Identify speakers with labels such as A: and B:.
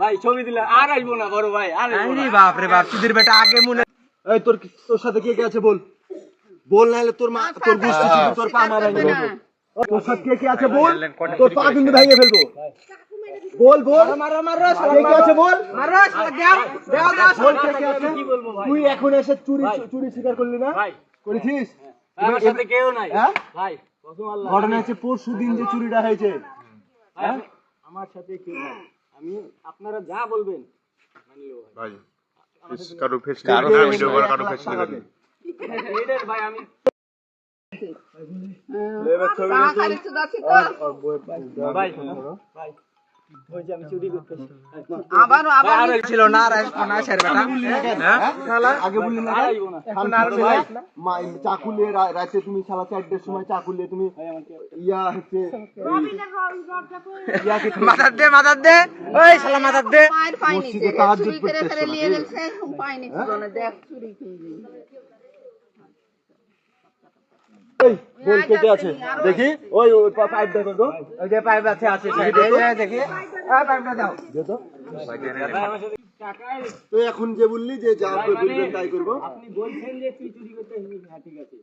A: ভাই ছবি দিলে আর আসব না বড় ভাই আর
B: আরে বাপ রে বাপ চুদির বেটা আগে মনে
C: এই তোর তোর সাথে কে কে আছে বল? বল নাহলে তোর মা তোর গোষ্ঠী ছিল তোর পা মারা গেল তোর সাথে কে কে আছে বল? তোর পা কিন্তু ভেঙে ফেলব। বল বল।
B: মারো মারো
C: কে কে আছে বল?
B: মারো দেও দেও দাও
C: বল কে কে আছে?
A: কি বলব ভাই?
C: তুই এখন এসে চুরি চুরি স্বীকার করলি না?
A: ভাই।
C: করেছিস?
A: আমার সাথে কেউ নাই।
C: হ্যাঁ?
A: ভাই
C: ঘটনা হচ্ছে পরশু দিন যে চুরিটা হয়েছে।
A: আমার সাথে কেউ নাই। আমি আপনারা যা বলবেন ভাই
D: ভাই ফেস কারও ফেস ভিডিও করে কারও ফেস করে
A: এইটার ভাই আমি ভাই
B: হ্যাঁ
C: আগে বললি না
A: আর আসব না।
C: এখন আর ভাই মা- চাকু নিয়ে রা- রাতে তুমি সাড়ে চারটের সময় চাকু নিয়ে তুমি ইয়া হচ্ছে
B: মাথার দে মাথার দে। ওই শালা মাথার দে।
C: মসজিদে তাহাজ্জুদ
E: চুরি করে
C: পড়তে
E: ফেলে
C: এসছো
E: নিয়ে
C: নাকি?
E: গেছে এখন পাইনি ছিল না দেখ চুরি করে
C: এই বল কেটে আছে দেখি ওই ওই পাইপ দেখো তো
B: ওই যে পাইপ আছে আছে দেখি। এই পাইপটা দাও।
C: দে তো এখন যে বললি যে যা বলবেন তাই করব।
A: আপনি বলছেন যে তুই চুরি করতে হ্যাঁ ঠিক আছে